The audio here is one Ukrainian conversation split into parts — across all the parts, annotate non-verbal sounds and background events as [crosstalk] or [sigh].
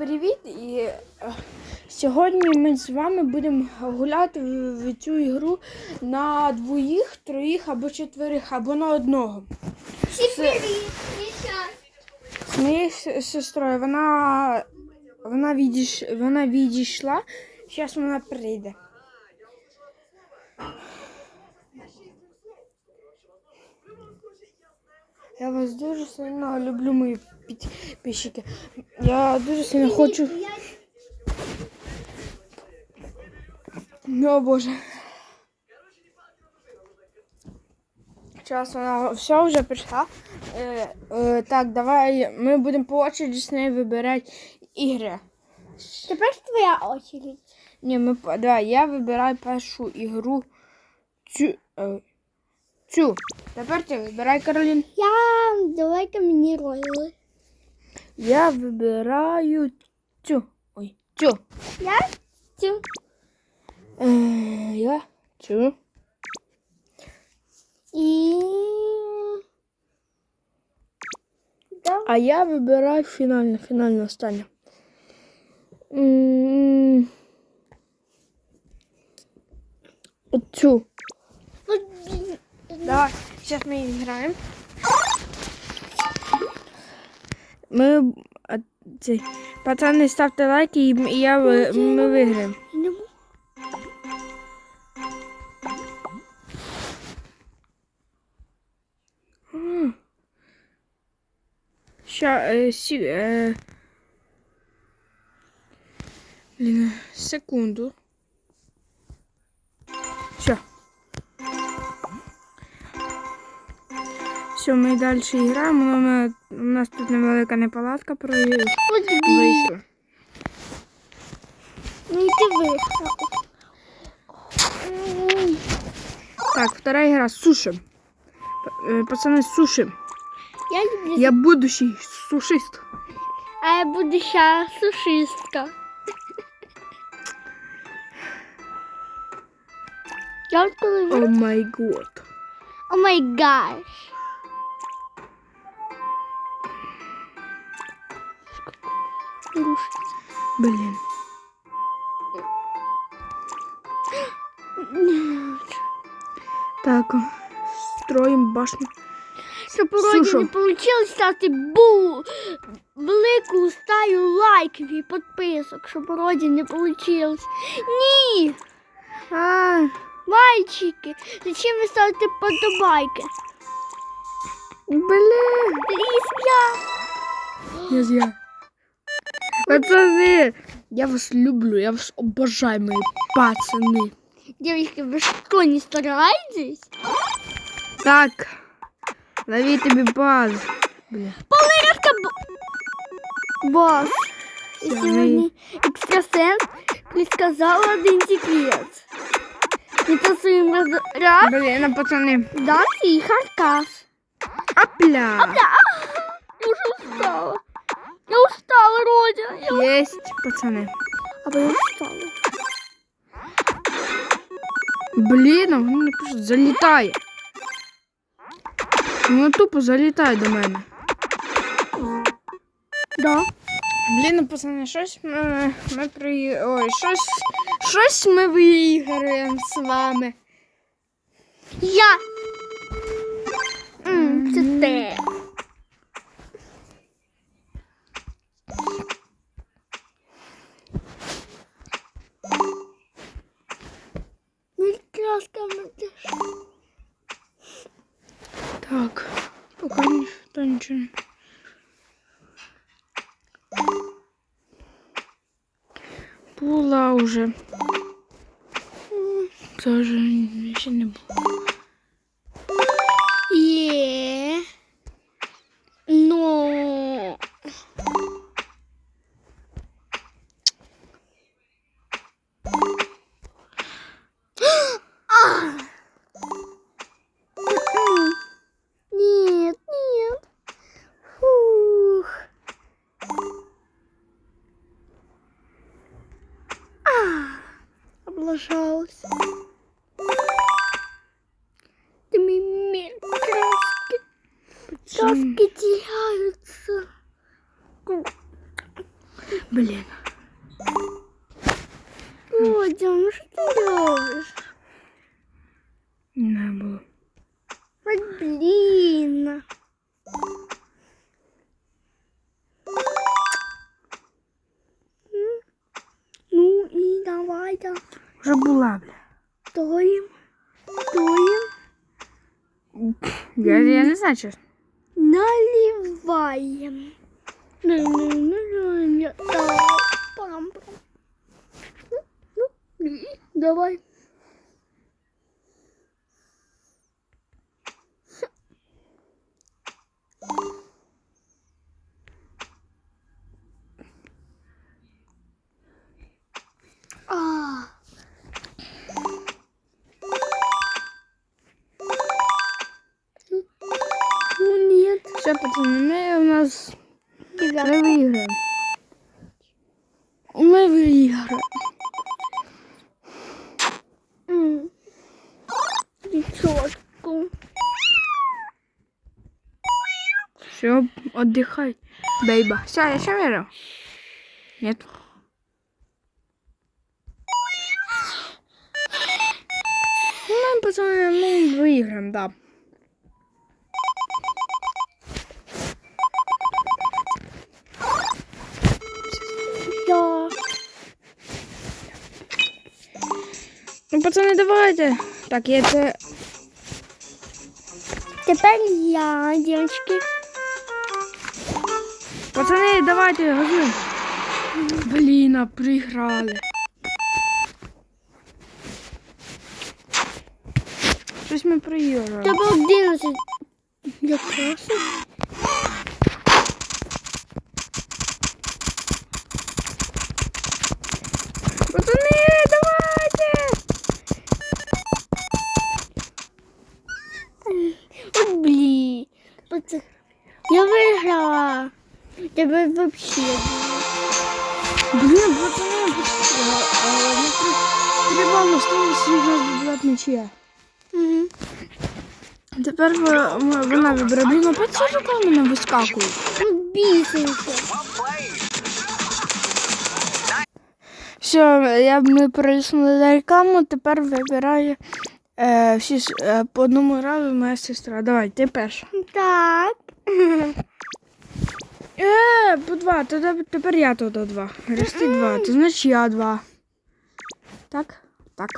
привіт! І е, сьогодні ми з вами будемо гуляти в, цю ігру на двоїх, троїх або четверих, або на одного. З моєю сестрою вона, вона, відійш, вона відійшла, зараз вона прийде. Я вас дуже сильно люблю, мої підписчики. Я дуже сильно хочу. О боже. Сейчас вона все вже прийшла. Е, е, так, давай ми будемо по очереді з нею вибирати ігри. Теперь твоя очередь. Ні, ми давай, я вибираю першу ігру. Цю. е, цю. Тепер ти вибирай Каролін. Я давай-ка мені ролли. Я вибираю цю. Ой, цю. Я цю. Е, я цю. І... Да. А я вибираю фінальне, фінальне останнє. М, Оцю. От, блін. Давай, зараз ми її Ми цей, пацани, ставте лайки і, я, ми виграємо. Ща, е, сі, е, блін, секунду. Все, ми далі граємо, але у нас тут невелика неполадка вийшла. Ну і ти. Так, вторая игра суши. Э, Пацаны, суши. Я люблю. Я будущий сушист. А я буду ще сушистка. О май год. О май гаш. Рушиться. Блин. Так, строим башню. Щоб уроді не вийшло, ставте бу велику стаю лайків і підписок, щоб уроді не вийшло. Ні! А, Мальчики, зачем ви ставите подобайки? блин. Ліс я. Я з'я. Пацаны, я вас люблю, я вас обожаю, мои пацаны. Девочки, ви що, не стараєтесь? Так, лови тебе баз. Бля. Полиратка Бос. І Всё, сьогодні екстрасенс предсказала один секрет. І це своїм раз Блин, а пацаны. дати і харкас. Апля. Я уже устала. Я устала, Родя. Я... Есть, пацаны. Або я устала. Блін, а воно не просто залітає. Воно тупо залітає до мене. Да. Блін, ну, пацани, щось ми, ми при... Ой, щось, щось ми виграємо з вами. Я. М, Це те. Краска Так, поки ніхто нічого. не- Була уже. Це да. Вже була, бля. Стоїм. Стоїм. Я, я не знаю, чесно. Наливаем. Давай. Все, пацани, ми у нас ми виграємо. Ми виграємо. Все, отдыхай, бейба. Все, я ще виграв? Нет. Ну, пацани, ми виграємо, да. Ну, пацани, давайте. Так, я це. Теперь я, девочки. Пацани, давайте, газуємо. Блін, а приграли. Щось ми проіграли. Тебе 11. Якраз. Пацани, Пацан. Я выиграла. Тебе вообще. Блін, пацани, три бали осталось була нічия. Мгм. Тепер вона вибере. Блін, опять ці рука мене вискакують. Ну, бисенька. Все, я, ми переліснули за рекламу, тепер вибирає е, всі с- е, по одному разу моя сестра. Давай, ти перша. Так. Е, по два, тоді тепер я туди два. Раз ти два, то значить я два. Так? Так.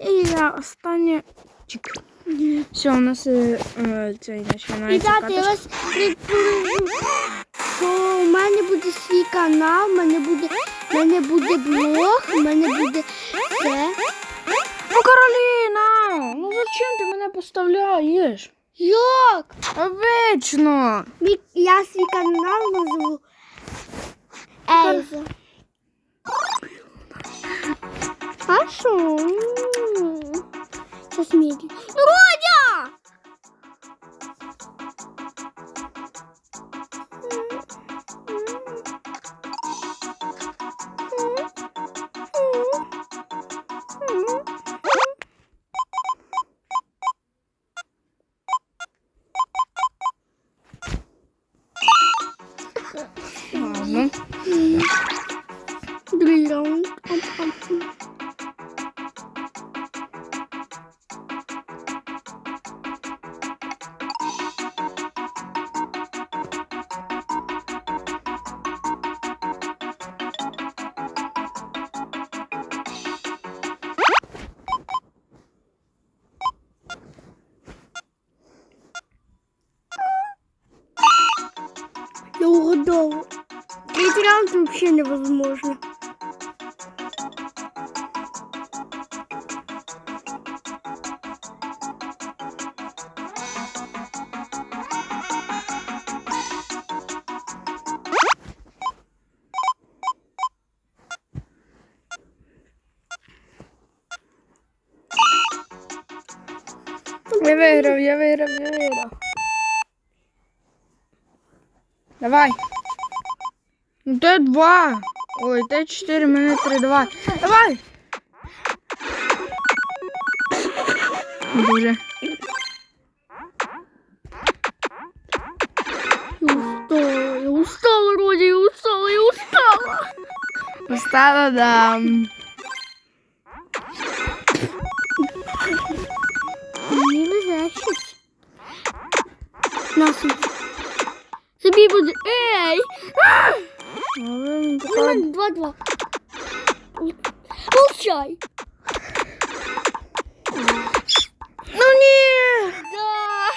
І я останнє. Чик. Все, у нас е, е, цей починається. Ребята, я вас що у мене буде свій канал, у мене буде, у мене буде блог, у мене буде все. Ну, Кароліна! Ну зачем ти мене поставляєш? Як? Мій- Я свій канал назву Ельза. А що? Сейчас медленно. Ну, Угадала. Третий вообще невозможно. Я виграв, я виграв, я виграв. Давай. Т2. Ой, Т4, мене 3-2. Давай! Боже. Я устала, я устала, Роди, я устала, я устала. Устала, да. Не значить. Нас. Собі буде. Ей! А! У мене два-два. Молчай. Ну ні! Да.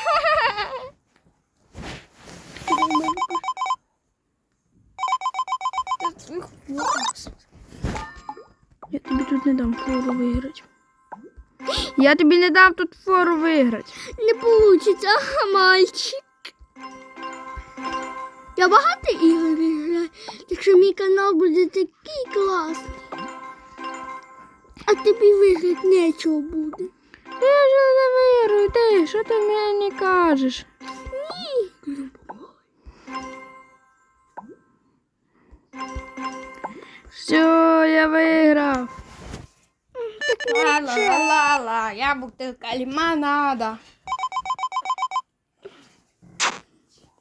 Я тобі тут не дам фору виграти. Я тобі не дам тут фору виграти. Не получится, мальчик. Я багато ігор виграю, так що мій канал буде такий класний. А тобі виграти нічого буде. Я ж не виграю, ти, що ти мені кажеш? Ні. Все, я виграв. Ла-ла-ла-ла, я бутилка лимонада.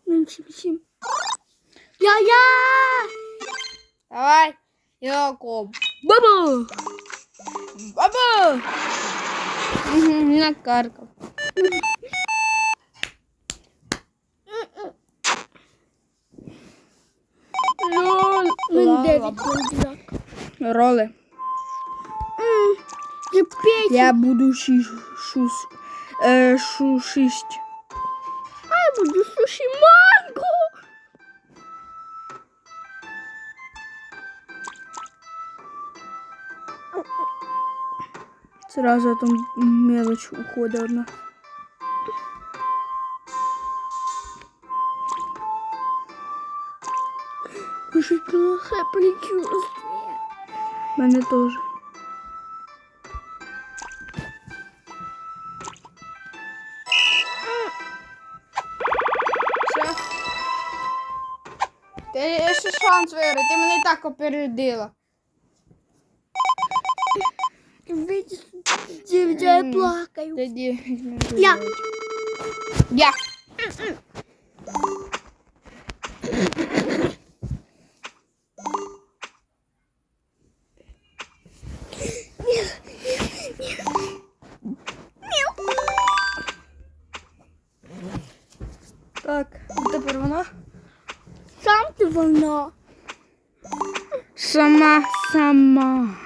Менше всім. Я-я! Давай, Якоб. Баба! Баба! Квадрат. Роли. Я буду ші, шус, е, шу, шість. Я буду суші манго. Сразу там мелочь уходить одна. Я щось плохе предчувствие. Мене теж. Все. Ти ще шанс виграти, ти мене і так опередила. Видиш, дев'ять, я М. плакаю. Тоді візьми Я. виграти. Я. Так, тепер вона. Сам ти вона. Сама, сама.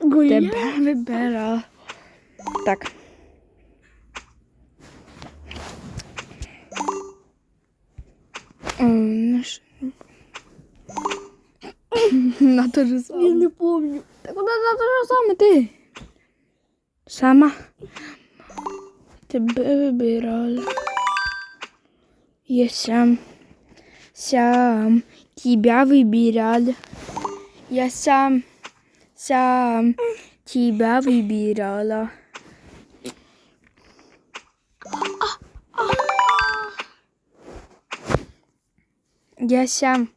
Гуляй. Тебе вибирала. Так. М, ну що? [laughs] На те же Я не помню. Так куди на те же саме ти? Сама. Тебе вибирала. Я сам. Сам. Тебя выбирал. Я сам. Сам. Тебя выбирала. Я сам.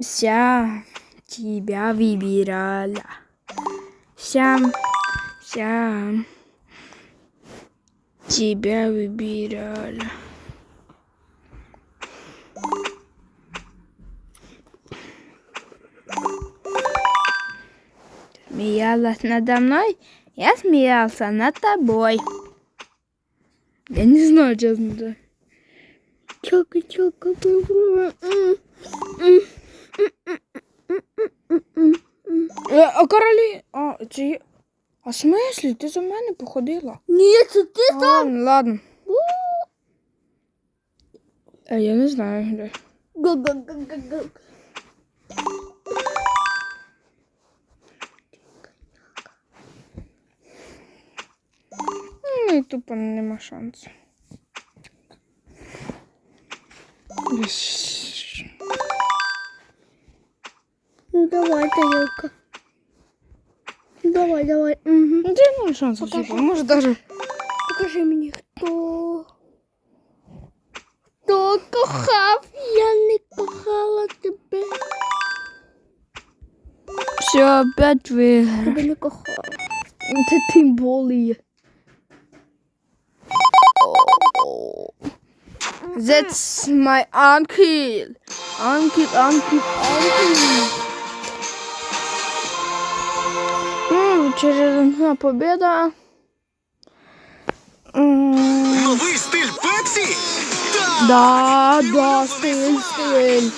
Сам. Тебя выбирала. Сам. Сам. Тебя выбирала. Смеялась надо мной, я смеялся над тобой. Я не знаю, честно. Да. Е, А королі. А, є- А смислі? Ти за мене походила? Ні, це ти А, сам. ну ладно. А я не знаю. де. Ну і тупо нема шансу. Давай, тарелка. Давай, давай. Угу. Ну, це нема Покажи. типу, може даже. Покажи мені, хто. Хто кохав? Я не кохала тебе. Все, опять виграв. Тебе не кохала. Це тим боліє. That's my uncle. Uncle, uncle, uncle. Очередна победа. Новий стиль Пепсі? Да, да, стиль, стиль.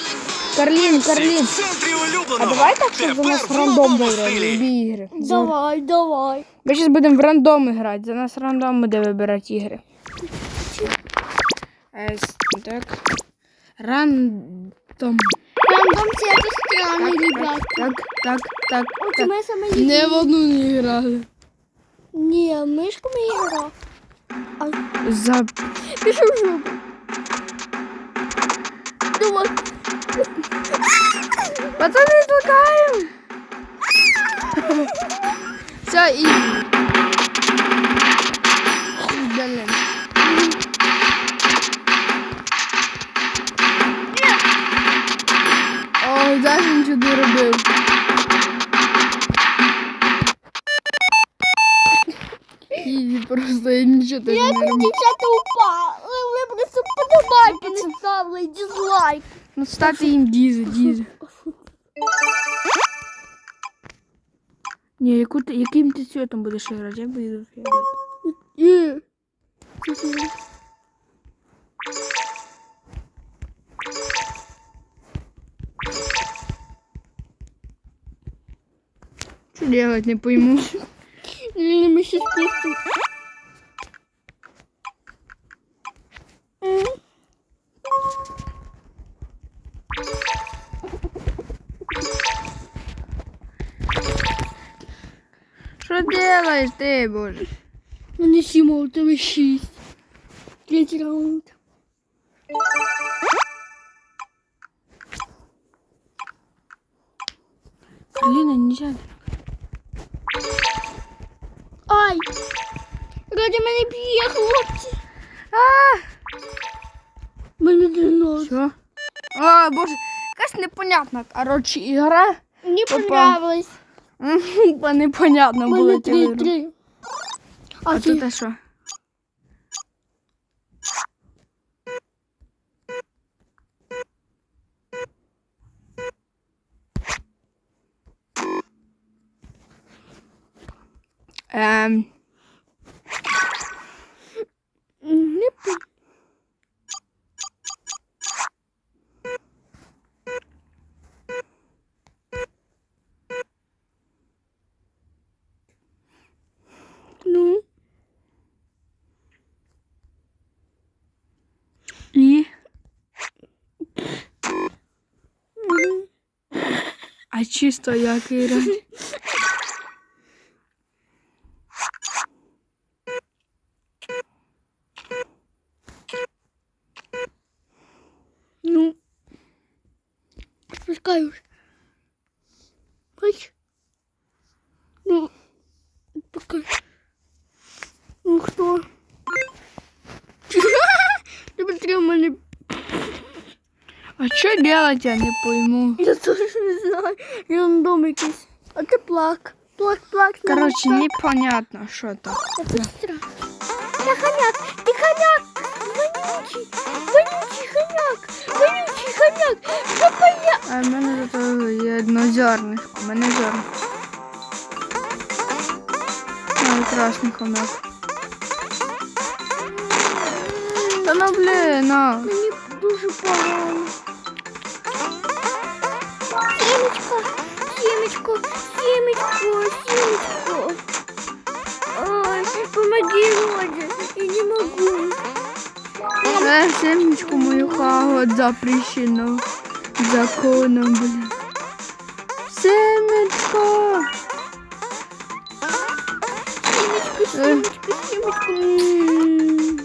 Карлін, Карлін. В. А давай так, щоб у нас в рандом виграли стилі. ігри. Давай, давай. Ми зараз будемо в рандом грати. За нас рандом буде вибирати ігри. Е, Так. Рандом. Рандом це якось странний, ребят. Так, так, так. Оце так. ми саме Не в одну не грали. Ні, мишку ми грав. А За... пішов в жопу. Давай. Пацани, толкаємо. [laughs] Все, і... нічого не робив. І просто я нічого так Я не робив. дівчата упали. Ви просто подобайки не ставили, і дизлайк. Ну, стати їм дізи, дізи. Ні, яку ти, яким ти цвітом будеш грати? Я буду фіолетовим. Делать, не пойму. Ні, ми ще спустимо. Что делаешь ты, боже? Мене сімо, у тебе шість. Третій раунд. Алина, нельзя. Ай! Раді мене б'є, хлопці. А, Мені дренож. Що? А, боже, якась непонятна, коротше, ігра. Мені Опа. понравилось. [laughs] Непонятно було Мене цю три, ігру. три. А А тут ти? а що? Ем, Не. Ну, і. А чисто як грати? [laughs] ну. Спускай уж. Бач. Ну, пока. Ну, хто? Тебе три мене. А що делать, я не пойму. Я теж не знаю. Рандом якийсь. А ти плак. Плак, плак. Короче, непонятно, що там. Это страшно. Я хомяк, ты хомяк, вонючий, вонючий хомяк, вонючий хомяк, поня... А в мене тут є одно зернишко, в мене зерно. Ой, красний хомяк. Та ну блін, ну. Мені дуже погано. Сімечко, сімечко, сімечко, сімечко. Ой, помоги, Родя, я не могу. Е, семечку мою хавать запрещено. Законом, блін. Семечко! Сімечко, сімечко, сімечко. М.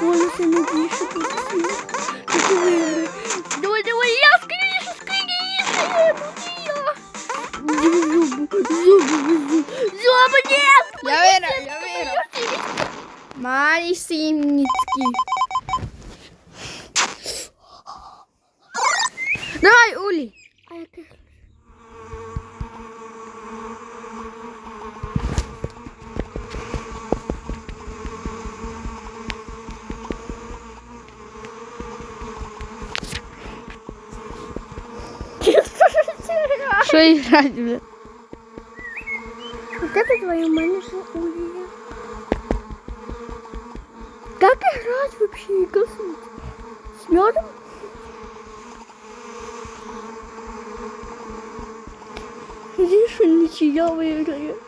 Голоса не більше буде сімечко. Ти ти виграй. Давай, давай, я скоріше, скоріше, я буду я. Зубы, зубы, зубы, зубы, нет! Я виграв, я виграв. Марі Сімніцький. Давай, Улі. А я как? Що грати, бля? это твоя маленькая Оля? Как играть вообще? Космос? С медом? Он ничья выиграет.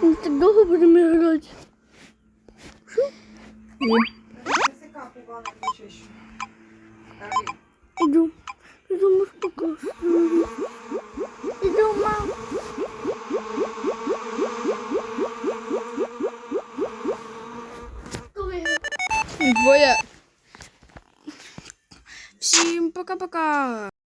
Мы так долго будем играть. Иду. Иду, муж покажу. Двоє. Всім пока-пока.